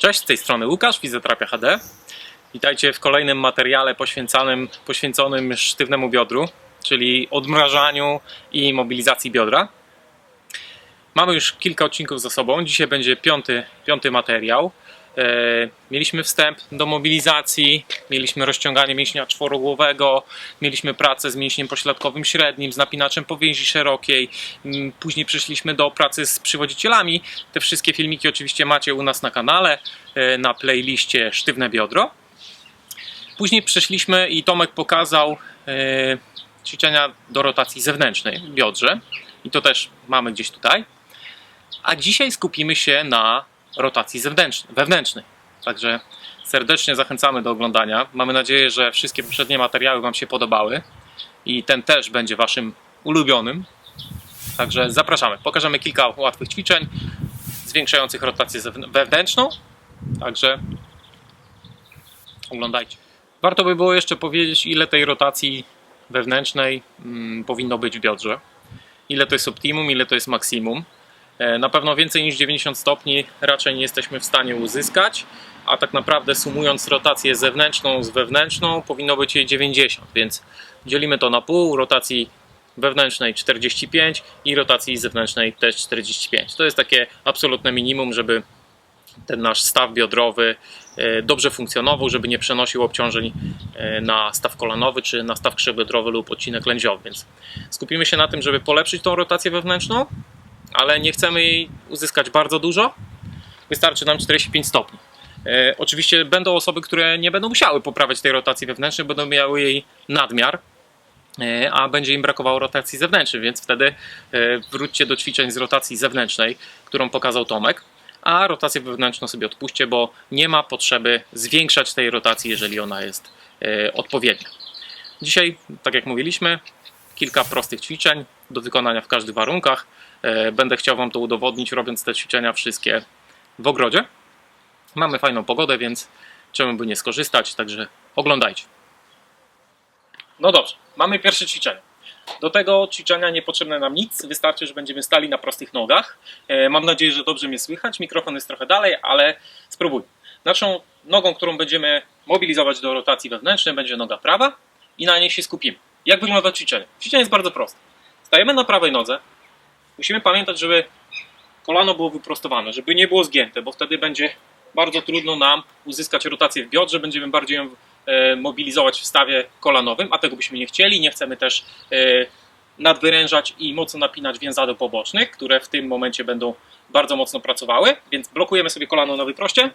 Cześć, z tej strony Łukasz, Fizjoterapia HD. Witajcie w kolejnym materiale poświęconym, poświęconym sztywnemu biodru, czyli odmrażaniu i mobilizacji biodra. Mamy już kilka odcinków za sobą. Dzisiaj będzie piąty, piąty materiał. E, Mieliśmy wstęp do mobilizacji, mieliśmy rozciąganie mięśnia czworogłowego, mieliśmy pracę z mięśniem pośladkowym średnim, z napinaczem powięzi szerokiej. Mm, Później przeszliśmy do pracy z przywodzicielami. Te wszystkie filmiki oczywiście macie u nas na kanale, e, na playliście Sztywne Biodro. Później przeszliśmy i Tomek pokazał e, ćwiczenia do rotacji zewnętrznej w biodrze. I to też mamy gdzieś tutaj. A dzisiaj skupimy się na rotacji wewnętrznej. Także serdecznie zachęcamy do oglądania. Mamy nadzieję, że wszystkie poprzednie materiały Wam się podobały i ten też będzie Waszym ulubionym. Także zapraszamy. Pokażemy kilka łatwych ćwiczeń zwiększających rotację wewnętrzną. Także oglądajcie. Warto by było jeszcze powiedzieć, ile tej rotacji wewnętrznej mm, powinno być w biodrze. Ile to jest optimum, ile to jest maksimum. E, Na pewno więcej niż 90 stopni raczej nie jesteśmy w stanie uzyskać, a tak naprawdę sumując rotację zewnętrzną z wewnętrzną powinno być jej 90, więc dzielimy to na pół, rotacji wewnętrznej 45 i rotacji zewnętrznej też 45. To jest takie absolutne minimum, żeby ten nasz staw biodrowy e, dobrze funkcjonował, żeby nie przenosił obciążeń e, na staw kolanowy czy na staw krzyżobiodrowy lub odcinek lędźwiowy. Więc skupimy się na tym, żeby polepszyć tą rotację wewnętrzną, ale nie chcemy jej uzyskać bardzo dużo. Wystarczy nam 45 stopni. E, oczywiście będą osoby, które nie będą musiały poprawiać tej rotacji wewnętrznej, będą miały jej nadmiar, e, a będzie im brakowało rotacji zewnętrznej, więc wtedy e, wróćcie do ćwiczeń z rotacji zewnętrznej, którą pokazał Tomek, a rotację wewnętrzną sobie odpuśćcie, bo nie ma potrzeby zwiększać tej rotacji, jeżeli ona jest e, odpowiednia. Dzisiaj, tak jak mówiliśmy, kilka prostych ćwiczeń do wykonania w każdych warunkach. E, Będę chciał Wam to udowodnić, robiąc te ćwiczenia wszystkie w ogrodzie. Mamy fajną pogodę, więc czemu by nie skorzystać, także oglądajcie. No dobrze, mamy pierwsze ćwiczenie. Do tego ćwiczenia nie potrzebne nam nic, wystarczy, że będziemy stali na prostych nogach. E, Mam nadzieję, że dobrze mnie słychać. Mikrofon jest trochę dalej, ale spróbuj. Naszą nogą, którą będziemy mobilizować do rotacji wewnętrznej, będzie noga prawa i na niej się skupimy. Jak wygląda ćwiczenie? Ćwiczenie jest bardzo proste. Stajemy na prawej nodze. Musimy pamiętać, żeby kolano było wyprostowane, żeby nie było zgięte, bo wtedy będzie bardzo trudno nam uzyskać rotację w biodrze, będziemy bardziej ją e, mobilizować w stawie kolanowym, a tego byśmy nie chcieli. Nie chcemy też e, nadwyrężać i mocno napinać więzadeł pobocznych, które w tym momencie będą bardzo mocno pracowały, więc blokujemy sobie kolano na wyproście.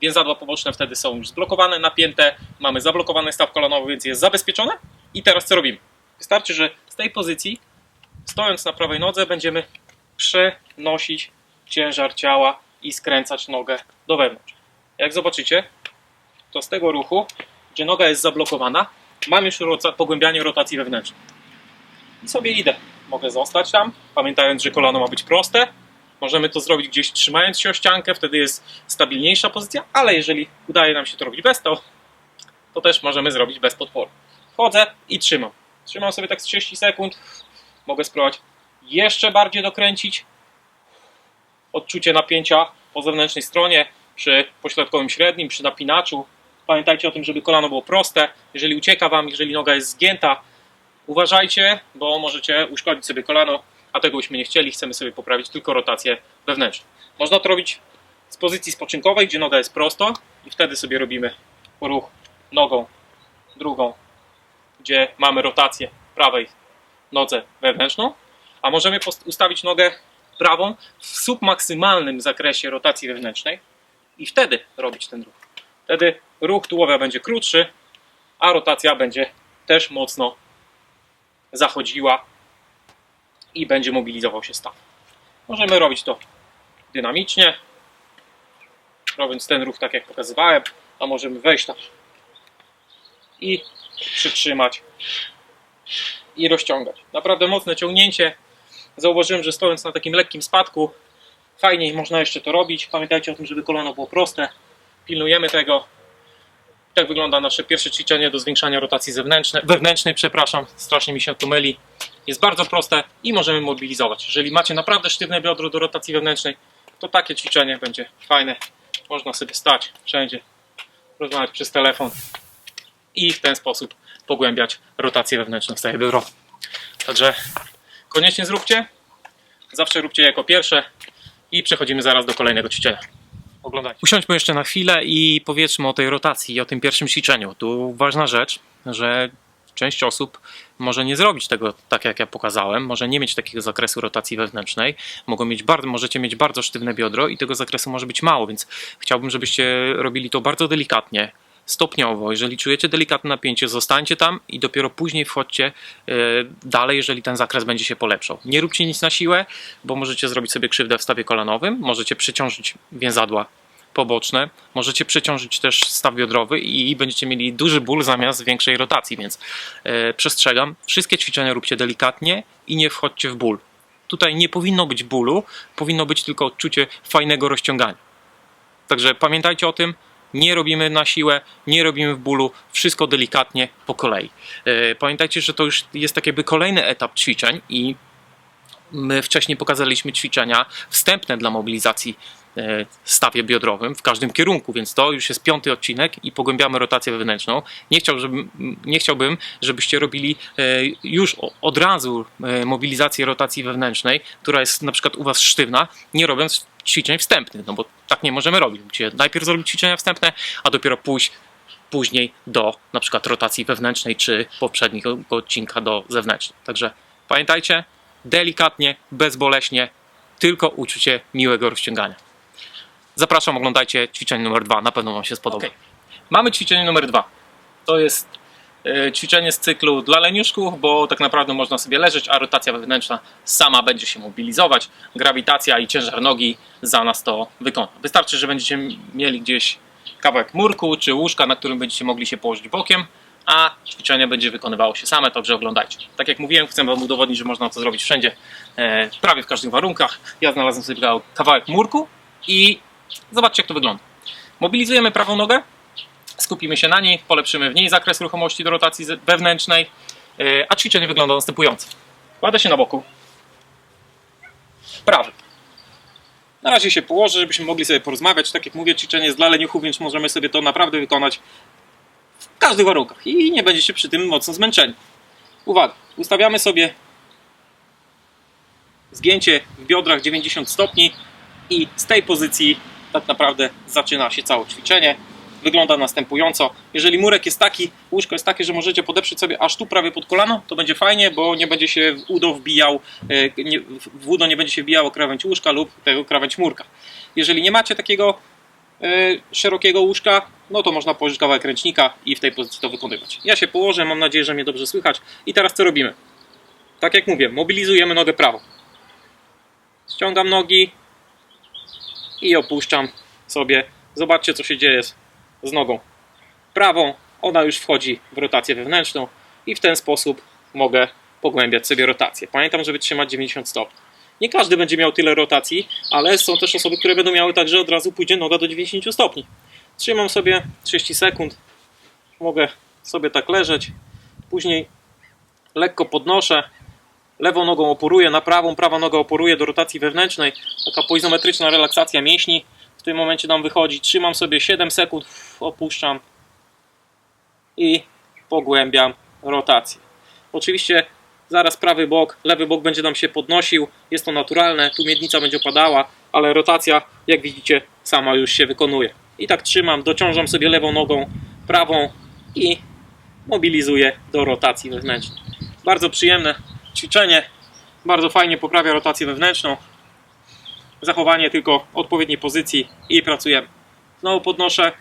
Więzadła poboczne wtedy są już zblokowane, napięte, mamy zablokowany staw kolanowy, więc jest zabezpieczone. I teraz co robimy? Wystarczy, że z tej pozycji, stojąc na prawej nodze, będziemy przenosić ciężar ciała i skręcać nogę do wewnątrz. Jak zobaczycie, to z tego ruchu, gdzie noga jest zablokowana, mam już roca- pogłębianie rotacji wewnętrznej. I sobie idę. Mogę zostać tam, pamiętając, że kolano ma być proste. Możemy to zrobić gdzieś trzymając się o ściankę, wtedy jest stabilniejsza pozycja, ale jeżeli udaje nam się to robić bez to, to też możemy zrobić bez podporu. Wchodzę i trzymam. Trzymam sobie tak z 30 sekund. Mogę spróbować jeszcze bardziej dokręcić. Odczucie napięcia po zewnętrznej stronie, przy pośladkowym średnim, przy napinaczu. Pamiętajcie o tym, żeby kolano było proste. Jeżeli ucieka Wam, jeżeli noga jest zgięta, uważajcie, bo możecie uszkodzić sobie kolano, a tego byśmy nie chcieli. Chcemy sobie poprawić tylko rotację wewnętrzną. Można to robić z pozycji spoczynkowej, gdzie noga jest prosto i wtedy sobie robimy ruch nogą drugą, gdzie mamy rotację prawej nodze wewnętrzną, a możemy ustawić nogę prawą w submaksymalnym zakresie rotacji wewnętrznej i wtedy robić ten ruch. Wtedy ruch tułowia będzie krótszy, a rotacja będzie też mocno zachodziła i będzie mobilizował się staw. Możemy robić to dynamicznie, robiąc ten ruch tak jak pokazywałem, a możemy wejść tam i przytrzymać i rozciągać. Naprawdę mocne ciągnięcie. Zauważyłem, że stojąc na takim lekkim spadku, fajniej można jeszcze to robić. Pamiętajcie o tym, żeby kolano było proste. Pilnujemy tego. Tak wygląda nasze pierwsze ćwiczenie do zwiększania rotacji zewnętrznej, wewnętrznej, przepraszam, strasznie mi się to myli. Jest bardzo proste i możemy mobilizować. Jeżeli macie naprawdę sztywne biodro do rotacji wewnętrznej, to takie ćwiczenie będzie fajne. Można sobie stać wszędzie, rozmawiać przez telefon i w ten sposób pogłębiać rotację wewnętrzną w stanie biodrowym. Także koniecznie zróbcie. Zawsze róbcie jako pierwsze i przechodzimy zaraz do kolejnego ćwiczenia. Oglądajcie. Usiądźmy jeszcze na chwilę i powiedzmy o tej rotacji i o tym pierwszym ćwiczeniu. Tu ważna rzecz, że część osób może nie zrobić tego tak, jak ja pokazałem, może nie mieć takiego zakresu rotacji wewnętrznej, mogą mieć bardzo, możecie mieć bardzo sztywne biodro i tego zakresu może być mało, więc chciałbym, żebyście robili to bardzo delikatnie, stopniowo. Jeżeli czujecie delikatne napięcie, zostańcie tam i dopiero później wchodźcie e, dalej, jeżeli ten zakres będzie się polepszał. Nie róbcie nic na siłę, bo możecie zrobić sobie krzywdę w stawie kolanowym, możecie przeciążyć więzadła poboczne, możecie przeciążyć też staw biodrowy i będziecie mieli duży ból zamiast większej rotacji, więc e, przestrzegam, wszystkie ćwiczenia róbcie delikatnie i nie wchodźcie w ból. Tutaj nie powinno być bólu, powinno być tylko odczucie fajnego rozciągania. Także pamiętajcie o tym, nie robimy na siłę, nie robimy w bólu, wszystko delikatnie po kolei. E, Pamiętajcie, że to już jest tak jakby kolejny etap ćwiczeń i my wcześniej pokazaliśmy ćwiczenia wstępne dla mobilizacji stawie biodrowym w każdym kierunku, więc to już jest piąty odcinek i pogłębiamy rotację wewnętrzną. Nie, chciał, żebym, nie chciałbym, żebyście robili e, już od razu e, mobilizację rotacji wewnętrznej, która jest na przykład u Was sztywna, nie robiąc ćwiczeń wstępnych, no bo tak nie możemy robić. Musicie najpierw zrobić ćwiczenia wstępne, a dopiero pójść później do na przykład rotacji wewnętrznej czy poprzedniego odcinka do zewnętrznej. Także pamiętajcie, delikatnie, bezboleśnie, tylko uczucie miłego rozciągania. Zapraszam, oglądajcie ćwiczenie numer dwa, na pewno Wam się spodoba. Mamy ćwiczenie numer dwa. To jest e, ćwiczenie z cyklu dla leniuszków, bo tak naprawdę można sobie leżeć, a rotacja wewnętrzna sama będzie się mobilizować. Grawitacja i ciężar nogi za nas to wykona. Wystarczy, że będziecie mieli gdzieś kawałek murku czy łóżka, na którym będziecie mogli się położyć bokiem, a ćwiczenie będzie wykonywało się same, także oglądajcie. Tak jak mówiłem, chcę Wam udowodnić, że można to zrobić wszędzie, e, prawie w każdych warunkach. Ja znalazłem sobie kawałek murku i zobaczcie jak to wygląda. Mobilizujemy prawą nogę, skupimy się na niej, polepszymy w niej zakres ruchomości do rotacji wewnętrznej, e, a ćwiczenie wygląda następująco. Kładę się na boku, prawy. Na razie się położę, żebyśmy mogli sobie porozmawiać. Tak jak mówię, ćwiczenie jest dla leniuchów, więc możemy sobie to naprawdę wykonać w każdych warunkach i nie będziecie przy tym mocno zmęczeni. Uwaga, ustawiamy sobie zgięcie w biodrach 90 stopni i z tej pozycji tak naprawdę zaczyna się całe ćwiczenie. Wygląda następująco. Jeżeli murek jest taki, łóżko jest takie, że możecie podeprzeć sobie aż tu prawie pod kolano, to będzie fajnie, bo nie będzie się w udo wbijał, e, w udo nie będzie się wbijało krawędź łóżka lub tego krawędź murka. Jeżeli nie macie takiego e, szerokiego łóżka, no to można położyć kawałek ręcznika i w tej pozycji to wykonywać. Ja się położę, mam nadzieję, że mnie dobrze słychać. I teraz co robimy? Tak jak mówię, mobilizujemy nogę prawą. Ściągam nogi i opuszczam sobie. Zobaczcie, co się dzieje z, z nogą prawą. Ona już wchodzi w rotację wewnętrzną i w ten sposób mogę pogłębiać sobie rotację. Pamiętam, żeby trzymać 90 stopni. Nie każdy będzie miał tyle rotacji, ale są też osoby, które będą miały tak, że od razu pójdzie noga do 90 stopni. Trzymam sobie 30 sekund. Mogę sobie tak leżeć. Później lekko podnoszę. Lewą nogą oporuję na prawą, prawa noga oporuje do rotacji wewnętrznej. Taka poizometryczna relaksacja mięśni w tym momencie nam wychodzi. Trzymam sobie 7 sekund, opuszczam i pogłębiam rotację. Oczywiście zaraz prawy bok, lewy bok będzie nam się podnosił, jest to naturalne, tu miednica będzie opadała, ale rotacja, jak widzicie, sama już się wykonuje. I tak trzymam, dociążam sobie lewą nogą, prawą i mobilizuję do rotacji wewnętrznej. Bardzo przyjemne ćwiczenie, bardzo fajnie poprawia rotację wewnętrzną. Zachowanie tylko odpowiedniej pozycji i pracujemy. Znowu podnoszę,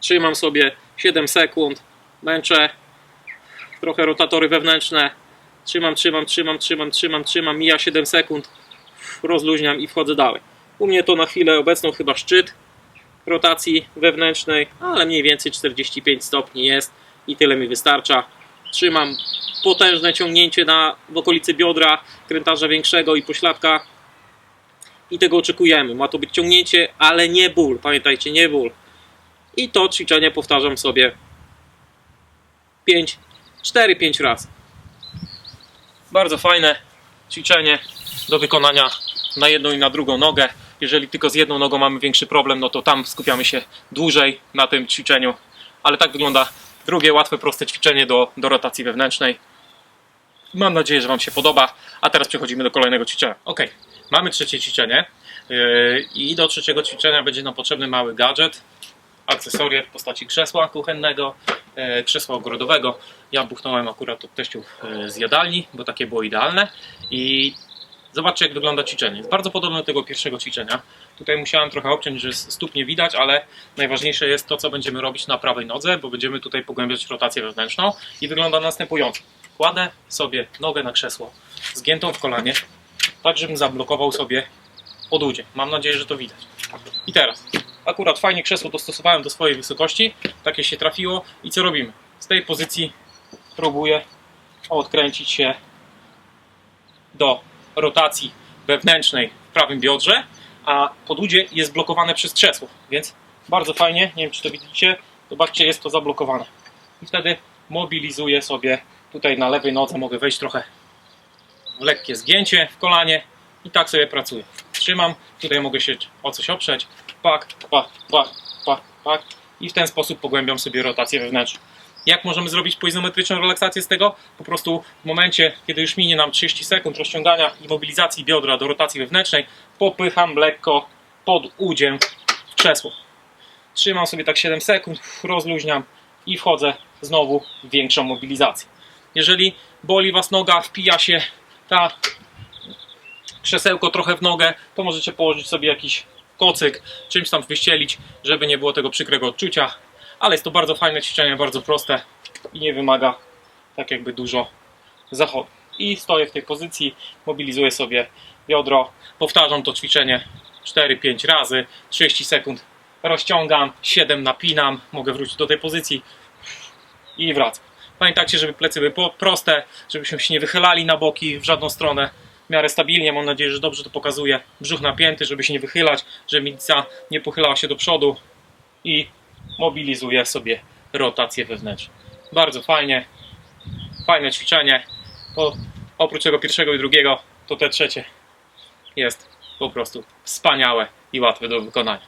trzymam sobie 7 sekund, męczę, trochę rotatory wewnętrzne, trzymam, trzymam, trzymam, trzymam, trzymam, trzymam, mija 7 sekund, rozluźniam i wchodzę dalej. U mnie to na chwilę obecną chyba szczyt rotacji wewnętrznej, ale mniej więcej 45 stopni jest i tyle mi wystarcza. Trzymam potężne ciągnięcie na, w okolicy biodra, krętarza większego i pośladka i tego oczekujemy. Ma to być ciągnięcie, ale nie ból. Pamiętajcie, nie ból. I to ćwiczenie powtarzam sobie 5, 4-5 razy. Bardzo fajne ćwiczenie do wykonania na jedną i na drugą nogę. Jeżeli tylko z jedną nogą mamy większy problem, no to tam skupiamy się dłużej na tym ćwiczeniu. Ale tak wygląda drugie łatwe, proste ćwiczenie do, do rotacji wewnętrznej. Mam nadzieję, że Wam się podoba. A teraz przechodzimy do kolejnego ćwiczenia. Ok, mamy trzecie ćwiczenie. Yy, I do trzeciego ćwiczenia będzie nam potrzebny mały gadżet, akcesoria w postaci krzesła kuchennego, e, krzesła ogrodowego. Ja buchnąłem akurat od teściów e, z jadalni, bo takie było idealne. I zobaczcie, jak wygląda ćwiczenie. Jest bardzo podobne do tego pierwszego ćwiczenia. Tutaj musiałem trochę obciąć, że stóp nie widać, ale najważniejsze jest to, co będziemy robić na prawej nodze, bo będziemy tutaj pogłębiać rotację wewnętrzną. I wygląda następująco. Kładę sobie nogę na krzesło, zgiętą w kolanie, tak żebym zablokował sobie podudzie. Mam nadzieję, że to widać. I teraz, akurat fajnie krzesło dostosowałem do swojej wysokości, takie się trafiło i co robimy? Z tej pozycji próbuję odkręcić się do rotacji wewnętrznej w prawym biodrze, a podudzie jest blokowane przez krzesło, więc bardzo fajnie, nie wiem czy to widzicie, zobaczcie jest to zablokowane. I wtedy mobilizuję sobie tutaj na lewej nodze, mogę wejść trochę lekkie zgięcie w kolanie i tak sobie pracuję. Trzymam, tutaj mogę się o coś oprzeć, pak, pak, pak, pak, pak i w ten sposób pogłębiam sobie rotację wewnętrzną. Jak możemy zrobić poizometryczną relaksację z tego? Po prostu w momencie, kiedy już minie nam 30 sekund rozciągania i mobilizacji biodra do rotacji wewnętrznej, popycham lekko pod udziem w krzesło. Trzymam sobie tak 7 sekund, rozluźniam i wchodzę znowu w większą mobilizację. Jeżeli boli Was noga, wpija się ta krzesełko trochę w nogę, to możecie położyć sobie jakiś kocyk, czymś tam wyścielić, żeby nie było tego przykrego odczucia. Ale jest to bardzo fajne ćwiczenie, bardzo proste i nie wymaga tak jakby dużo zachodu. I stoję w tej pozycji, mobilizuję sobie biodro, powtarzam to ćwiczenie 4-5 razy, 30 sekund rozciągam, 7 napinam, mogę wrócić do tej pozycji i wracam. Pamiętajcie, żeby plecy były proste, żebyśmy się nie wychylali na boki w żadną stronę. W miarę stabilnie, mam nadzieję, że dobrze to pokazuje. Brzuch napięty, żeby się nie wychylać, żeby milica nie pochylała się do przodu i mobilizuje sobie rotację wewnętrzną. Bardzo fajnie, fajne ćwiczenie. To oprócz tego pierwszego i drugiego, to te trzecie jest po prostu wspaniałe i łatwe do wykonania.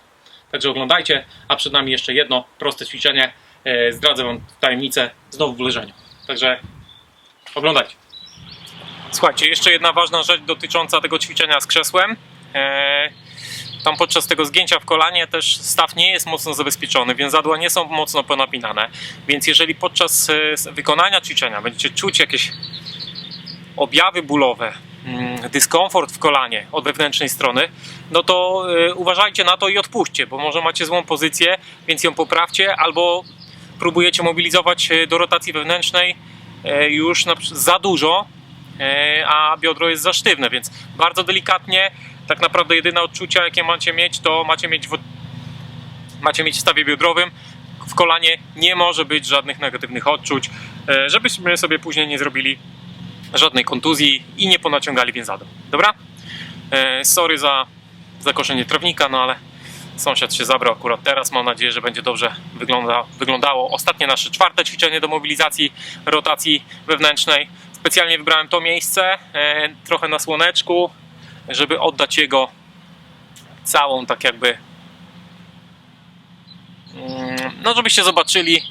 Także oglądajcie, a przed nami jeszcze jedno proste ćwiczenie. E, Zdradzę Wam tajemnicę znowu w leżeniu. Także oglądajcie. Słuchajcie, jeszcze jedna ważna rzecz dotycząca tego ćwiczenia z krzesłem. E, Tam podczas tego zgięcia w kolanie też staw nie jest mocno zabezpieczony, więc zadła nie są mocno ponapinane. Więc jeżeli podczas e, wykonania ćwiczenia będziecie czuć jakieś objawy bólowe, mm, dyskomfort w kolanie od wewnętrznej strony, no to y, uważajcie na to i odpuśćcie, bo może macie złą pozycję, więc ją poprawcie, albo próbujecie mobilizować y, do rotacji wewnętrznej już za dużo, a biodro jest za sztywne, więc bardzo delikatnie, tak naprawdę jedyne odczucia jakie macie mieć, to macie mieć w, macie mieć w stawie biodrowym, w kolanie nie może być żadnych negatywnych odczuć, y, żebyśmy sobie później nie zrobili żadnej kontuzji i nie ponaciągali więzadeł. Dobra? E, sorry za zakoszenie trawnika, no ale sąsiad się zabrał akurat teraz. Mam nadzieję, że będzie dobrze wygląda, wyglądało. Ostatnie nasze czwarte ćwiczenie do mobilizacji rotacji wewnętrznej. Specjalnie wybrałem to miejsce, e, trochę na słoneczku, żeby oddać jego całą tak jakby mm, no żebyście zobaczyli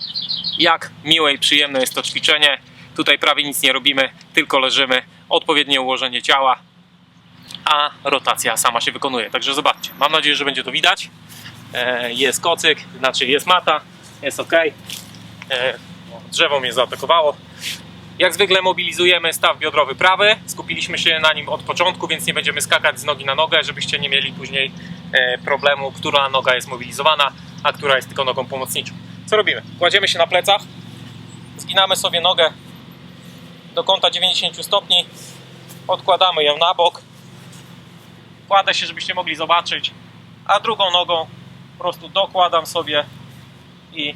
jak miłe i przyjemne jest to ćwiczenie. Tutaj prawie nic nie robimy, tylko leżymy, odpowiednie ułożenie ciała, a rotacja sama się wykonuje. Także zobaczcie, mam nadzieję, że będzie to widać. E, Jest kocyk, znaczy jest mata, jest ok. Drzewo mnie zaatakowało. Jak zwykle mobilizujemy staw biodrowy prawy. Skupiliśmy się na nim od początku, więc nie będziemy skakać z nogi na nogę, żebyście nie mieli później e, problemu, która noga jest mobilizowana, a która jest tylko nogą pomocniczą. Co robimy? Kładziemy się na plecach, zginamy sobie nogę do kąta 90 stopni, odkładamy ją na bok, kładę się, żebyście mogli zobaczyć, a drugą nogą po prostu dokładam sobie i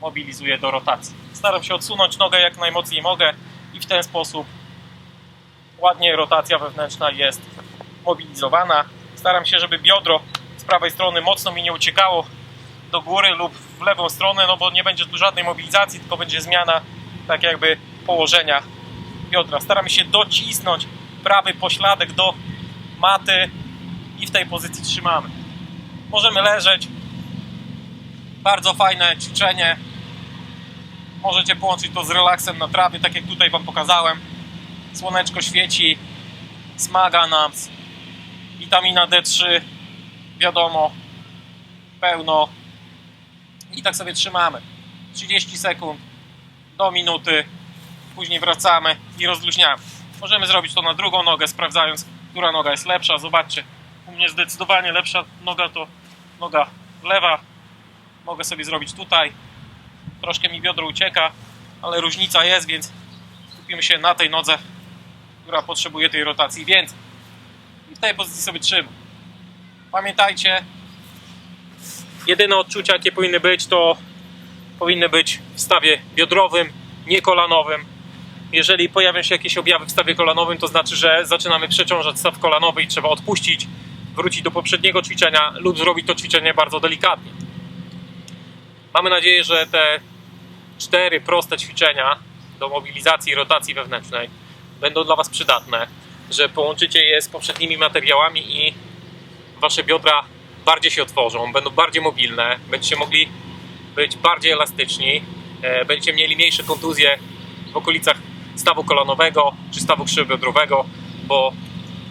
mobilizuję do rotacji. Staram się odsunąć nogę jak najmocniej mogę i w ten sposób ładnie rotacja wewnętrzna jest mobilizowana. Staram się, żeby biodro z prawej strony mocno mi nie uciekało, do góry lub w lewą stronę, no bo nie będzie tu żadnej mobilizacji, tylko będzie zmiana tak jakby położenia biodra. Staramy się docisnąć prawy pośladek do maty i w tej pozycji trzymamy. Możemy leżeć. Bardzo fajne ćwiczenie. Możecie połączyć to z relaksem na trawie, tak jak tutaj Wam pokazałem. Słoneczko świeci, smaga nam, witamina D3, wiadomo, pełno. I tak sobie trzymamy. 30 sekund do minuty, później wracamy i rozluźniamy. Możemy zrobić to na drugą nogę, sprawdzając, która noga jest lepsza. Zobaczcie, u mnie zdecydowanie lepsza noga to noga lewa. Mogę sobie zrobić tutaj. Troszkę mi biodro ucieka, ale różnica jest, więc skupimy się na tej nodze, która potrzebuje tej rotacji więcej. I w tej pozycji sobie trzymam. Pamiętajcie, jedyne odczucia, jakie powinny być, to powinny być w stawie biodrowym, nie kolanowym. Jeżeli pojawią się jakieś objawy w stawie kolanowym, to znaczy, że zaczynamy przeciążać staw kolanowy i trzeba odpuścić, wrócić do poprzedniego ćwiczenia lub zrobić to ćwiczenie bardzo delikatnie. Mamy nadzieję, że te cztery proste ćwiczenia do mobilizacji i rotacji wewnętrznej będą dla Was przydatne, że połączycie je z poprzednimi materiałami i Wasze biodra bardziej się otworzą, będą bardziej mobilne, będziecie mogli być bardziej elastyczni, e, będziecie mieli mniejsze kontuzje w okolicach stawu kolanowego czy stawu krzywobiodrowego, bo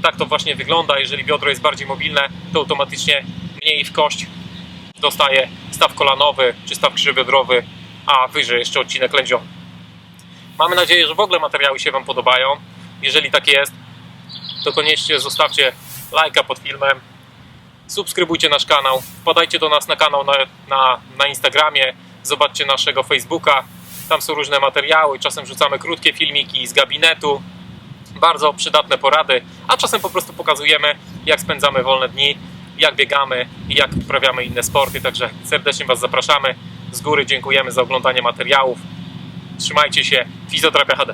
tak to właśnie wygląda. Jeżeli biodro jest bardziej mobilne, to automatycznie mniej w kość dostaje staw kolanowy czy staw krzywobiodrowy, a wyżej jeszcze odcinek lędziowy. Mamy nadzieję, że w ogóle materiały się Wam podobają. Jeżeli tak jest, to koniecznie zostawcie lajka pod filmem, subskrybujcie nasz kanał, podajcie do nas na kanał na, na, na Instagramie, zobaczcie naszego Facebooka, tam są różne materiały, czasem wrzucamy krótkie filmiki z gabinetu, bardzo przydatne porady, a czasem po prostu pokazujemy, jak spędzamy wolne dni, jak biegamy i jak uprawiamy inne sporty, także serdecznie Was zapraszamy. Z góry dziękujemy za oglądanie materiałów. Trzymajcie się, Fizjoterapia HD.